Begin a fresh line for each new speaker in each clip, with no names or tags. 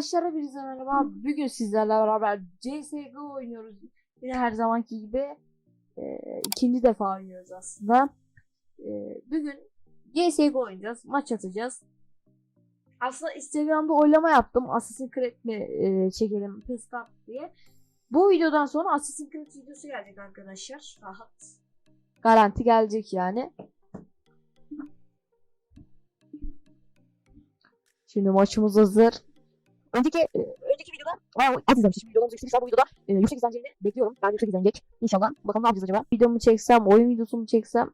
Arkadaşlar hepinize merhaba. Bugün sizlerle beraber CSGO oynuyoruz. Yine her zamanki gibi e, ikinci defa oynuyoruz aslında. E, bugün CSGO oynayacağız. Maç atacağız. Aslında Instagram'da oylama yaptım. Assassin's Creed mi e, çekelim Pestat diye. Bu videodan sonra Assassin's Creed videosu gelecek arkadaşlar. Rahat. Garanti gelecek yani. Şimdi maçımız hazır. Önceki e, önceki videoda aa, az izlemiştim. Şimdi videomuz yükselmiş. Bu videoda e, yüksek izleneceğini bekliyorum. Ben yüksek izlenecek. İnşallah. Bakalım ne yapacağız acaba? Videomu çeksem, oyun videosu mu çeksem?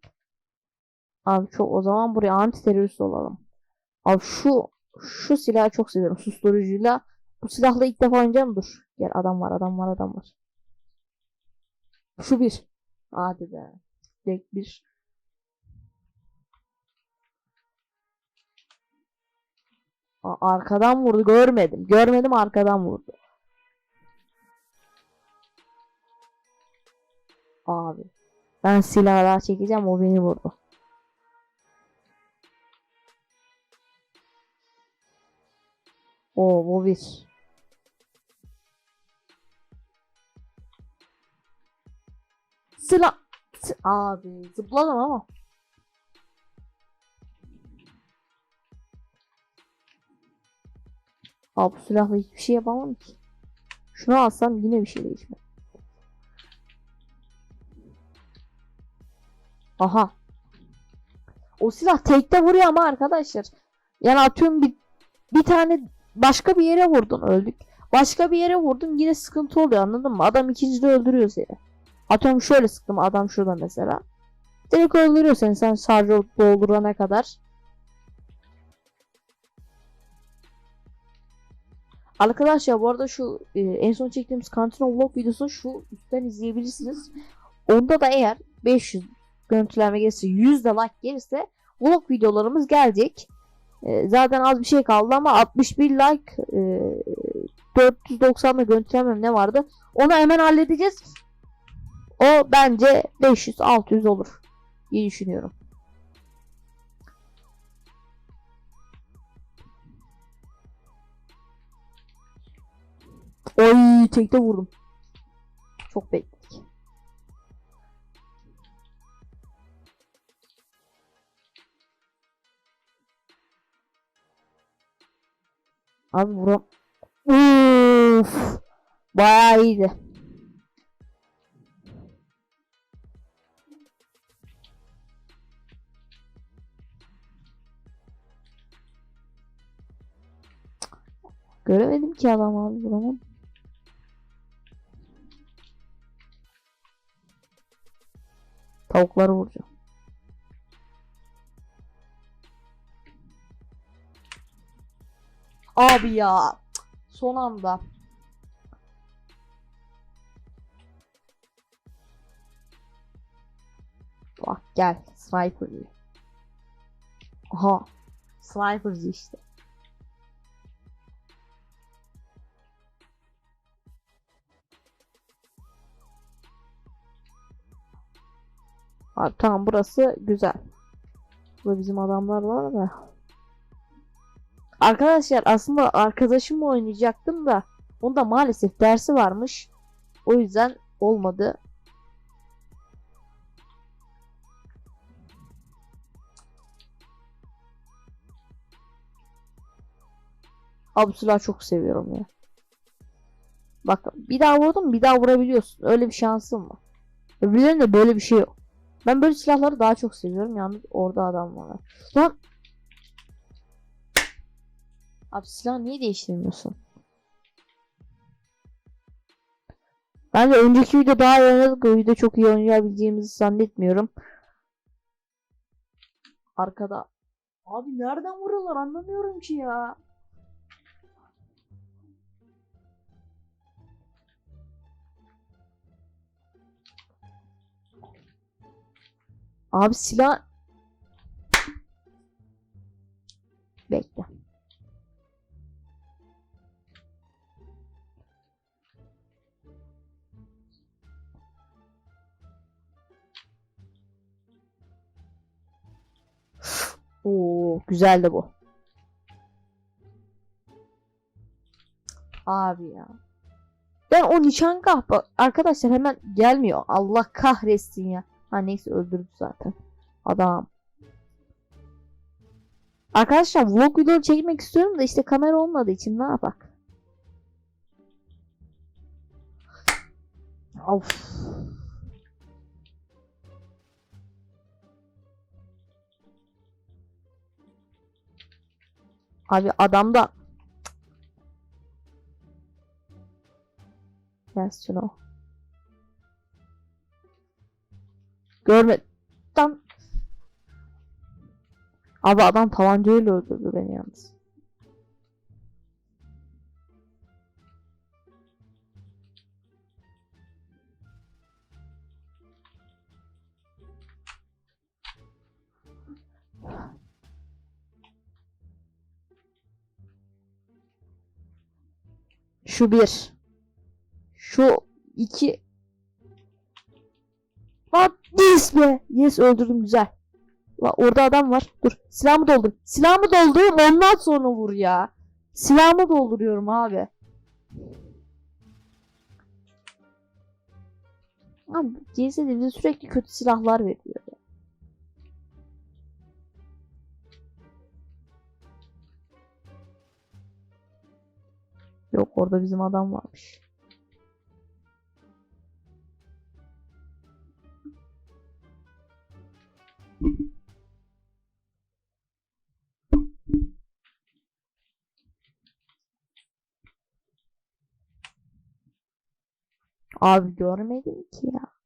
Abi çok o zaman buraya anti terörist olalım. Abi şu şu silahı çok seviyorum. Susturucuyla. Bu silahla ilk defa oynayacağım. Dur. Gel adam var, adam var, adam var. Şu bir. Hadi be. Tek bir. Arkadan vurdu görmedim. Görmedim arkadan vurdu. Abi. Ben silahlar çekeceğim o beni vurdu. Oo bu bir. Silah. Si- Abi zıpladım ama. Abi bu silahla hiçbir şey yapamam ki. Şunu alsam yine bir şey değişmez. Aha. O silah tekte vuruyor ama arkadaşlar. Yani atıyorum bir, bir tane başka bir yere vurdun öldük. Başka bir yere vurdun yine sıkıntı oluyor anladın mı? Adam ikincide öldürüyor seni. Atıyorum şöyle sıktım adam şurada mesela. Direkt öldürüyor seni sen şarjı doldurana kadar. Arkadaşlar bu arada şu e, en son çektiğimiz Kantino Vlog videosunu şu üstten izleyebilirsiniz. Onda da eğer 500 görüntülenme gelirse 100 de like gelirse vlog videolarımız gelecek. E, zaten az bir şey kaldı ama 61 like e, 490 da görüntülenme ne vardı? Onu hemen halledeceğiz. O bence 500-600 olur diye düşünüyorum. Oy tekte vurdum. Çok bekledik. Abi vuram. Uf. Bayağı iyiydi. Göremedim ki adam abi vuramam. Tavukları vuracağım. Abi ya. Son anda. Bak gel. Sniper diye. Aha. Sniper'cı işte. Abi tamam burası güzel. Burada bizim adamlar var da. Arkadaşlar aslında arkadaşımla oynayacaktım da onda maalesef dersi varmış. O yüzden olmadı. Abi çok seviyorum ya. Bak bir daha vurdum bir daha vurabiliyorsun. Öyle bir şansın var. Öbürlerinde böyle bir şey yok. Ben böyle silahları daha çok seviyorum. Yalnız orada adam var. Lan. Abi silah niye değiştirmiyorsun? Bence önceki video daha iyi oynadık. O video çok iyi oynayabileceğimizi zannetmiyorum. Arkada. Abi nereden vuruyorlar anlamıyorum ki ya. Abi silah Bekle. Oo, güzeldi bu. Abi ya. Ben o nişangah bak arkadaşlar hemen gelmiyor. Allah kahretsin ya. Ha neyse öldürdü zaten. Adam. Arkadaşlar vlog video çekmek istiyorum da işte kamera olmadığı için ne yapak? Of. Abi adamda Gelsin o. Görme. Tam. Abi adam tabancayla öldürdü beni yalnız. Şu bir. Şu iki. Hadi yes be. Yes öldürdüm güzel. La orada adam var. Dur. Silahımı doldur. Silahımı doldur. Ondan sonra vur ya. Silahımı dolduruyorum abi. Abi CS'de bize sürekli kötü silahlar veriyor. Yok orada bizim adam varmış. Abi görmedim ki ya.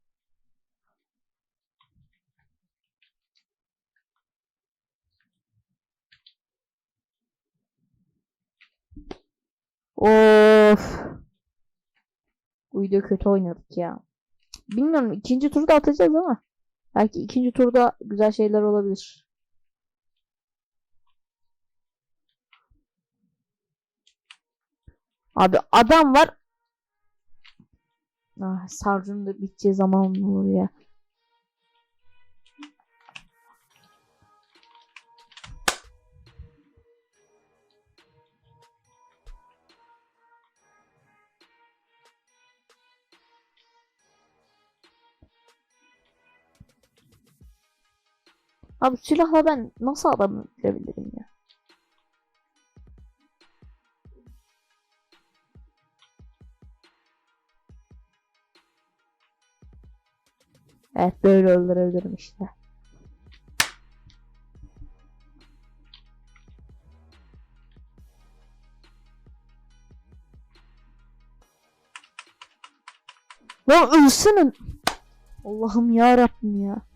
Of. Video kötü oynadık ya. Bilmiyorum ikinci turda atacağız ama. Belki ikinci turda güzel şeyler olabilir. Abi adam var. Ah, sarcının da biteceği zaman olur ya. Abi silahla ben nasıl adam öldürebilirim ya? Evet böyle öldürebilirim işte. Lan ölsene. Allah'ım ya Rabbim ya.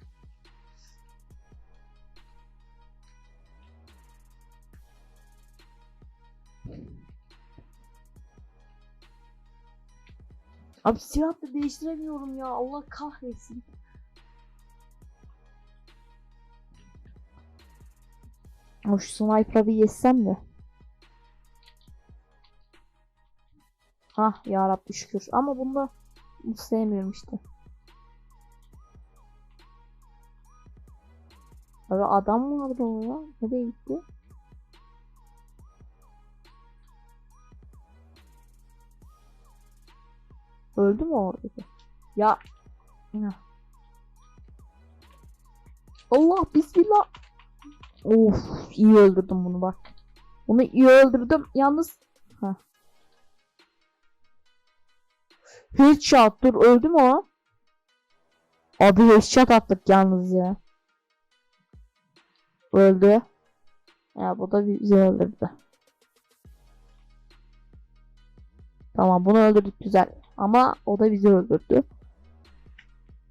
Abi silah da değiştiremiyorum ya. Allah kahretsin. Ama şu sniper'a bir yesem de. Hah ya Rabbi şükür. Ama bunda sevmiyorum işte. Abi adam mı vardı o ya? Nereye gitti? Öldü mü oradaki? Ya. Allah bismillah. Of iyi öldürdüm bunu bak. Bunu iyi öldürdüm. Yalnız ha. Headshot dur öldü mü o? Abi headshot attık yalnız ya. Öldü. Ya bu da bizi öldürdü. Tamam bunu öldürdük güzel. Ama o da bizi öldürdü.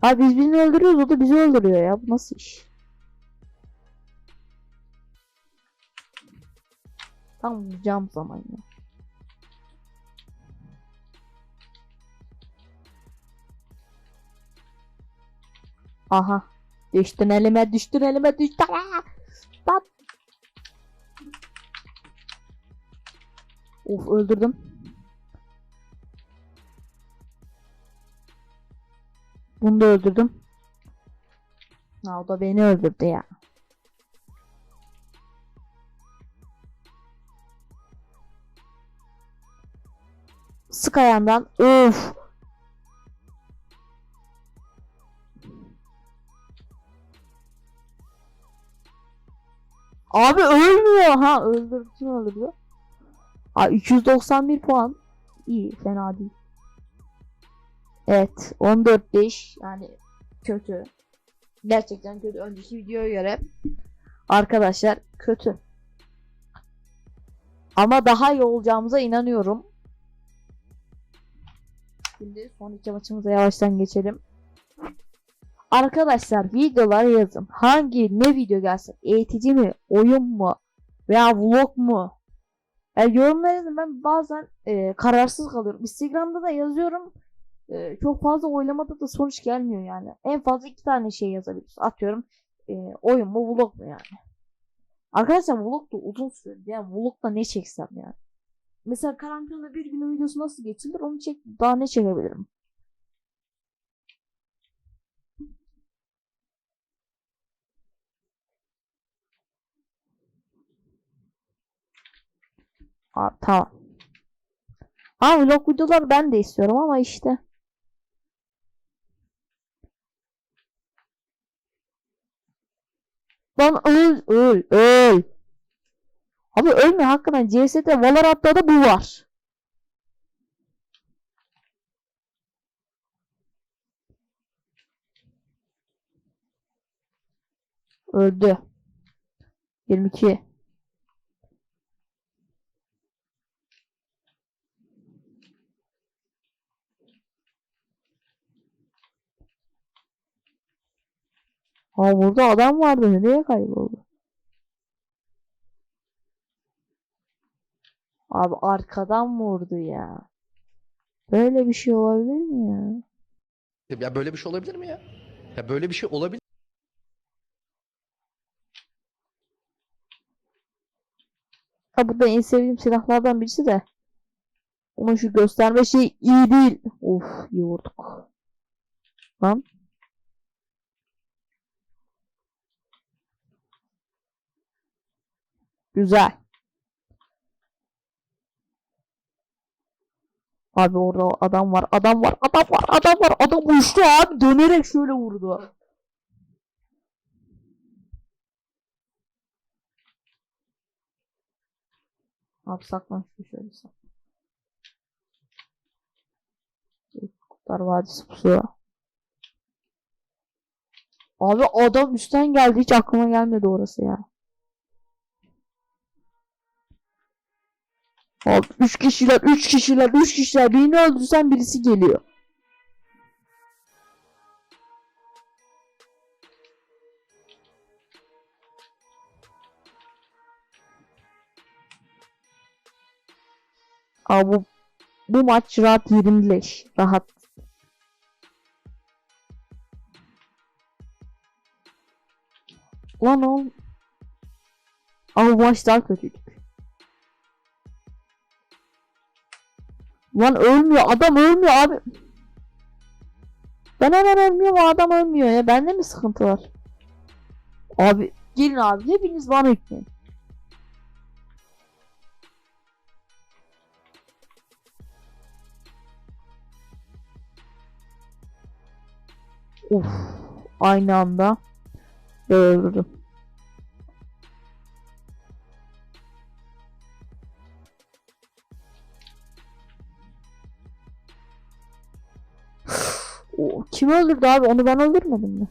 Abi biz birini öldürüyoruz o da bizi öldürüyor ya. Bu nasıl iş? Tam vuracağım zaman ya. Aha. Düştün elime düştün elime düştün. Lan. Of öldürdüm. Bunu da öldürdüm. Ha, o da beni öldürdü ya. Sık ayağından. Of. Abi ölmüyor. Ha öldürdü. Öldürdü? Aa, 291 puan. İyi. Fena değil. Evet. 14-5. Yani kötü. Gerçekten kötü. Önceki videoya göre arkadaşlar kötü. Ama daha iyi olacağımıza inanıyorum. Şimdi son iki maçımıza yavaştan geçelim. Arkadaşlar videolar yazın. Hangi ne video gelsin? Eğitici mi? Oyun mu? Veya vlog mu? Yani yorumlar yazın. Ben bazen e, kararsız kalıyorum. Instagram'da da yazıyorum. E, çok fazla oylamada da sonuç gelmiyor yani. En fazla iki tane şey yazabiliriz. Atıyorum e, oyun mu vlog mu yani. Arkadaşlar vlog da uzun sürdü. Yani vlogda ne çeksem yani. Mesela karantinada bir günün videosu nasıl geçilir onu çek daha ne çekebilirim. Aa, tamam. Aa vlog videolar ben de istiyorum ama işte. Lan öl öl öl. Abi ölme hakikaten CS'de Valorant'ta da bu var. Öldü. 22. Aa burada adam vardı. Nereye kayboldu? Abi arkadan vurdu ya. Böyle bir şey olabilir mi ya?
Ya böyle bir şey olabilir mi ya? Ya böyle bir şey olabilir
Ha bu da en sevdiğim silahlardan birisi de. Ama şu gösterme şey iyi değil. Of iyi vurduk. Güzel. Abi orada adam var, adam var, adam var, adam var, adam uçtu abi dönerek şöyle vurdu. Abi saklan şu şöyle saklan. Kurtlar Vadisi pusu. Abi adam üstten geldi hiç aklıma gelmedi orası ya. Abi 3 kişiler, 3 kişiler, 3 kişiler. Birini öldürsen birisi geliyor. Abi bu, bu maç rahat 20 leş. Rahat. Lan oğlum. Ama bu maç daha kötüydük. Lan ölmüyor. Adam ölmüyor abi. Ben hemen ölmüyorum adam ölmüyor ya. Bende mi sıkıntı var? Abi gelin abi hepiniz bana yükleyin. Uf, aynı anda öldürdüm. O, kim öldürdü abi? Onu ben öldürmedim mi?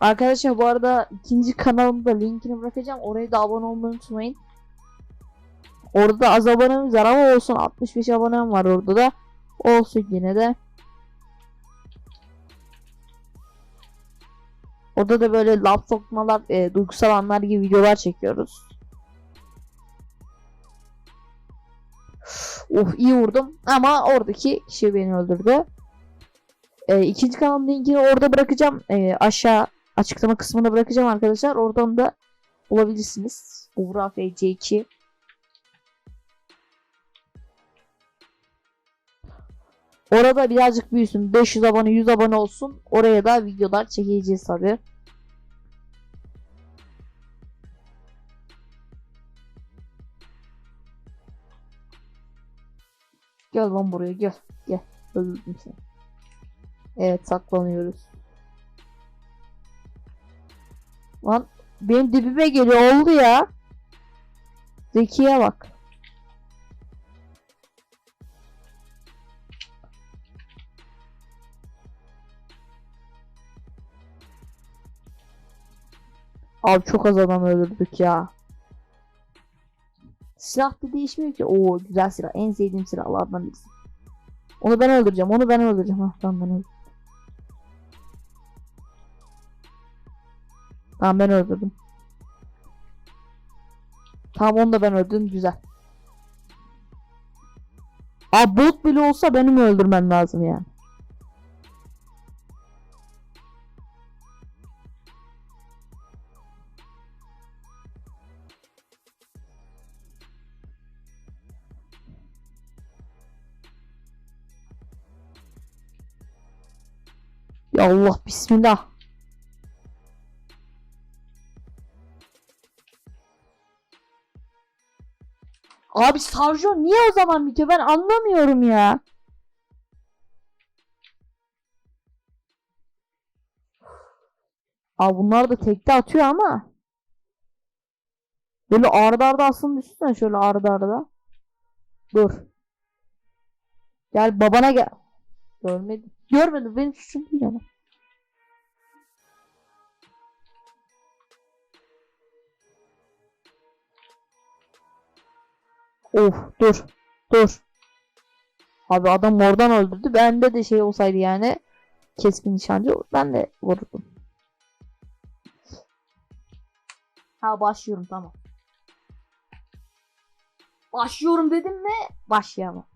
Arkadaşlar bu arada ikinci kanalımda linkini bırakacağım. Oraya da abone olmayı unutmayın. Orada da az abonemiz var ama olsun 65 abonem var orada da. Olsun yine de. Orada da böyle laf sokmalar, e, duygusal anlar gibi videolar çekiyoruz. Of iyi vurdum ama oradaki kişi beni öldürdü. E, ikinci kanalın linkini orada bırakacağım. E, aşağı açıklama kısmına bırakacağım arkadaşlar. Oradan da bulabilirsiniz. Uğra FC2. Orada birazcık büyüsün. 500 abone 100 abone olsun. Oraya da videolar çekeceğiz tabi. Gel lan buraya gel. Gel. Öldürdüm seni. Evet saklanıyoruz. Lan benim dibime geliyor oldu ya. Zekiye bak. Abi çok az adam öldürdük ya. Silah da değişmiyor ki. Oo güzel silah. En sevdiğim silahlardan birisi. Onu ben öldüreceğim. Onu ben öldüreceğim. Ha tamam ben öldürdüm. Tamam ben öldürdüm. Tamam onu da ben öldürdüm. Güzel. Aa bot bile olsa benim öldürmem lazım yani. Allah bismillah. Abi Sarjo niye o zaman bitiyor? Ben anlamıyorum ya. Abi bunlar da tekte atıyor ama. Böyle arda arda aslında düşünsene şöyle arda arda. Dur. Gel babana gel. Görmedim. Görmedim. Benim suçum değil ama. Of dur. Dur. Abi adam oradan öldürdü. Bende de şey olsaydı yani keskin nişancı ben de vururdum. Ha başlıyorum tamam. Başlıyorum dedim mi? Başlayamam.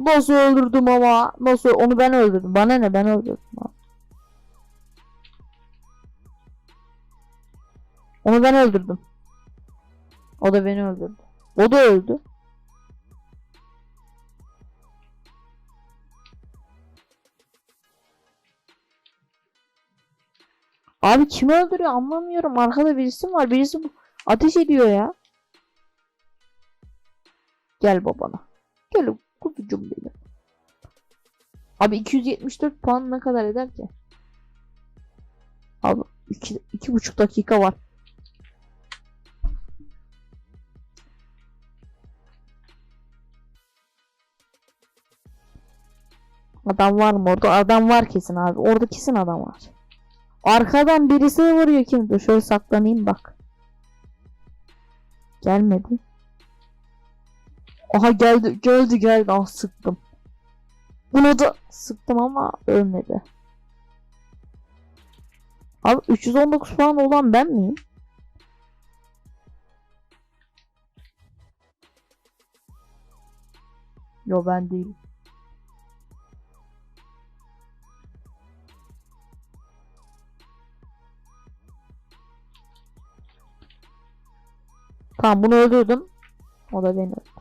Nasıl öldürdüm ama? Nasıl? Onu ben öldürdüm. Bana ne? Ben öldürdüm. Onu ben öldürdüm. O da beni öldürdü. O da öldü. Abi kimi öldürüyor anlamıyorum. Arkada birisi var? Birisi bu- ateş ediyor ya. Gel babana. Gel kuzucum benim. Abi 274 puan ne kadar eder ki? Abi iki, iki buçuk dakika var. Adam var mı orada? Adam var kesin abi. Orada kesin adam var. Arkadan birisi vuruyor kim? Dur şöyle saklanayım bak. Gelmedi. Aha geldi geldi geldi ah sıktım. Buna da sıktım ama ölmedi. Abi 319 puan olan ben miyim? Yo ben değilim. Tamam bunu öldürdüm. O da beni öldürdü.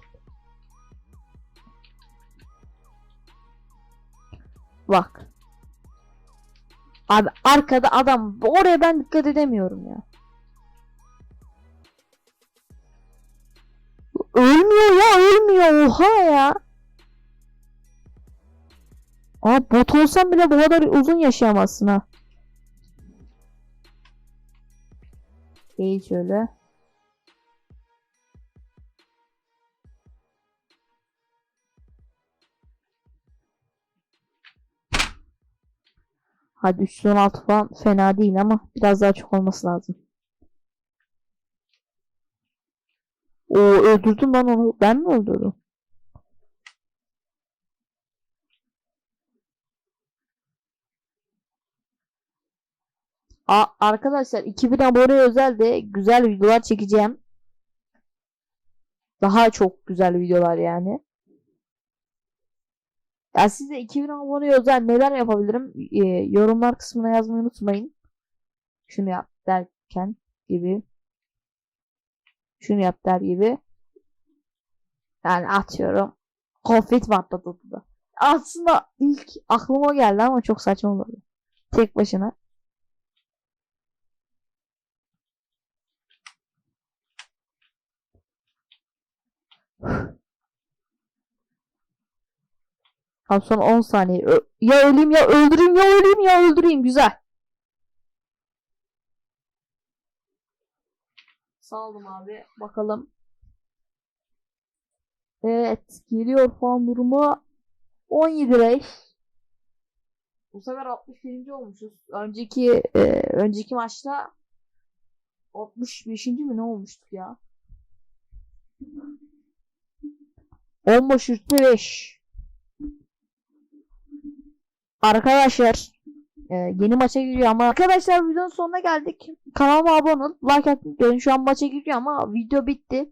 Bak. Abi arkada adam. Oraya ben dikkat edemiyorum ya. Ölmüyor ya ölmüyor. Oha ya. Aa bot olsan bile bu kadar uzun yaşayamazsın ha. Değil şöyle. Hadi 316 falan fena değil ama biraz daha çok olması lazım. O öldürdüm ben onu. Ben mi öldürdüm? A arkadaşlar 2000 abone özel de güzel videolar çekeceğim. Daha çok güzel videolar yani. Ya size 2000 abone özel neler yapabilirim? Ee, yorumlar kısmına yazmayı unutmayın. Şunu yap derken gibi. Şunu yap der gibi. Yani atıyorum. Konfet da. Aslında ilk aklıma geldi ama çok saçma olurdu. Tek başına. Abi son 10 saniye. Ö- ya öleyim ya öldüreyim ya öleyim ya öldüreyim. Güzel. Sağ olun abi. Bakalım. Evet. Geliyor puan durumu. 17 reis. Bu sefer 61. olmuşuz. Önceki e, önceki maçta 65. mi ne olmuştuk ya? 10 baş üstü 5. Arkadaşlar e, yeni maça giriyor ama arkadaşlar videonun sonuna geldik. Kanalıma abone olun. Like atın. Şu an maça giriyor ama video bitti.